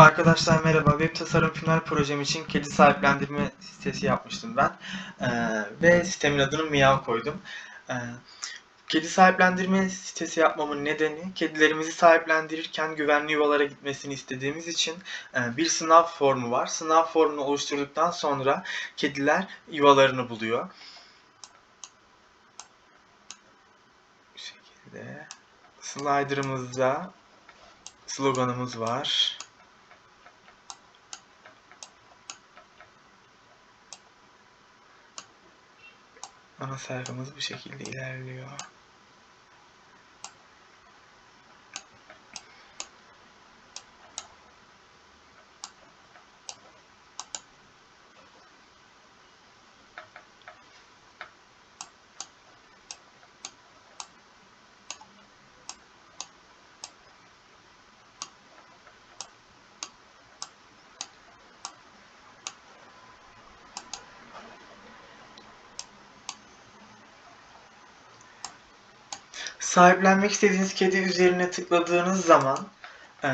Arkadaşlar merhaba. Web tasarım final projem için kedi sahiplendirme sitesi yapmıştım ben. Ee, ve sitemin adını Miyav koydum. Ee, kedi sahiplendirme sitesi yapmamın nedeni kedilerimizi sahiplendirirken güvenli yuvalara gitmesini istediğimiz için e, bir sınav formu var. Sınav formunu oluşturduktan sonra kediler yuvalarını buluyor. Bu şekilde. Slider'ımızda sloganımız var. Ana sayfamız bu şekilde ilerliyor. Sahiplenmek istediğiniz kedi üzerine tıkladığınız zaman e,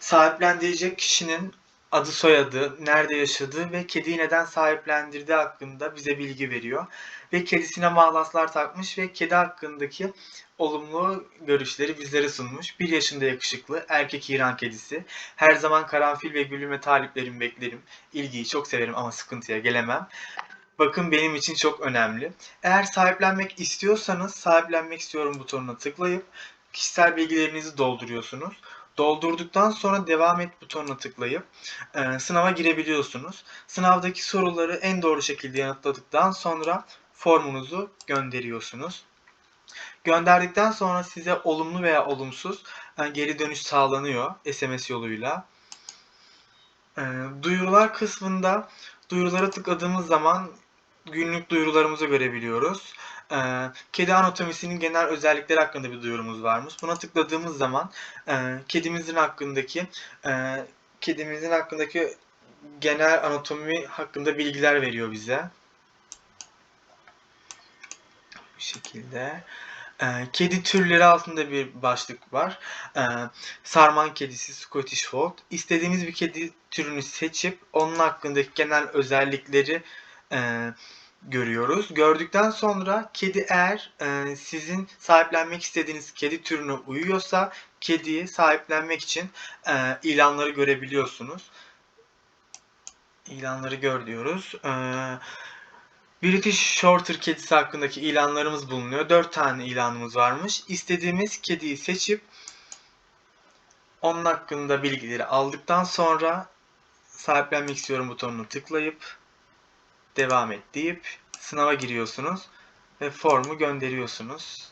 sahiplendirecek kişinin adı soyadı, nerede yaşadığı ve kediyi neden sahiplendirdiği hakkında bize bilgi veriyor. Ve kedisine mahlaslar takmış ve kedi hakkındaki olumlu görüşleri bizlere sunmuş. Bir yaşında yakışıklı, erkek İran kedisi. Her zaman karanfil ve gülüme taliplerim beklerim. İlgiyi çok severim ama sıkıntıya gelemem. Bakın benim için çok önemli. Eğer sahiplenmek istiyorsanız sahiplenmek istiyorum butonuna tıklayıp kişisel bilgilerinizi dolduruyorsunuz. Doldurduktan sonra devam et butonuna tıklayıp e, sınava girebiliyorsunuz. Sınavdaki soruları en doğru şekilde yanıtladıktan sonra formunuzu gönderiyorsunuz. Gönderdikten sonra size olumlu veya olumsuz e, geri dönüş sağlanıyor SMS yoluyla. E, duyurular kısmında duyurulara tıkladığımız zaman günlük duyurularımızı görebiliyoruz. Ee, kedi anatomisinin genel özellikleri hakkında bir duyurumuz varmış. Buna tıkladığımız zaman e, kedimizin hakkındaki e, kedimizin hakkındaki genel anatomi hakkında bilgiler veriyor bize. Bu şekilde. E, kedi türleri altında bir başlık var. E, sarman kedisi, Scottish Fold. İstediğimiz bir kedi türünü seçip onun hakkındaki genel özellikleri e, görüyoruz. Gördükten sonra kedi eğer e, sizin sahiplenmek istediğiniz kedi türüne uyuyorsa kediyi sahiplenmek için e, ilanları görebiliyorsunuz. İlanları gör diyoruz. E, British Shorter kedisi hakkındaki ilanlarımız bulunuyor. 4 tane ilanımız varmış. İstediğimiz kediyi seçip onun hakkında bilgileri aldıktan sonra sahiplenmek istiyorum butonunu tıklayıp devam et deyip sınava giriyorsunuz ve formu gönderiyorsunuz.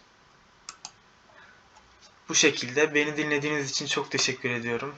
Bu şekilde beni dinlediğiniz için çok teşekkür ediyorum.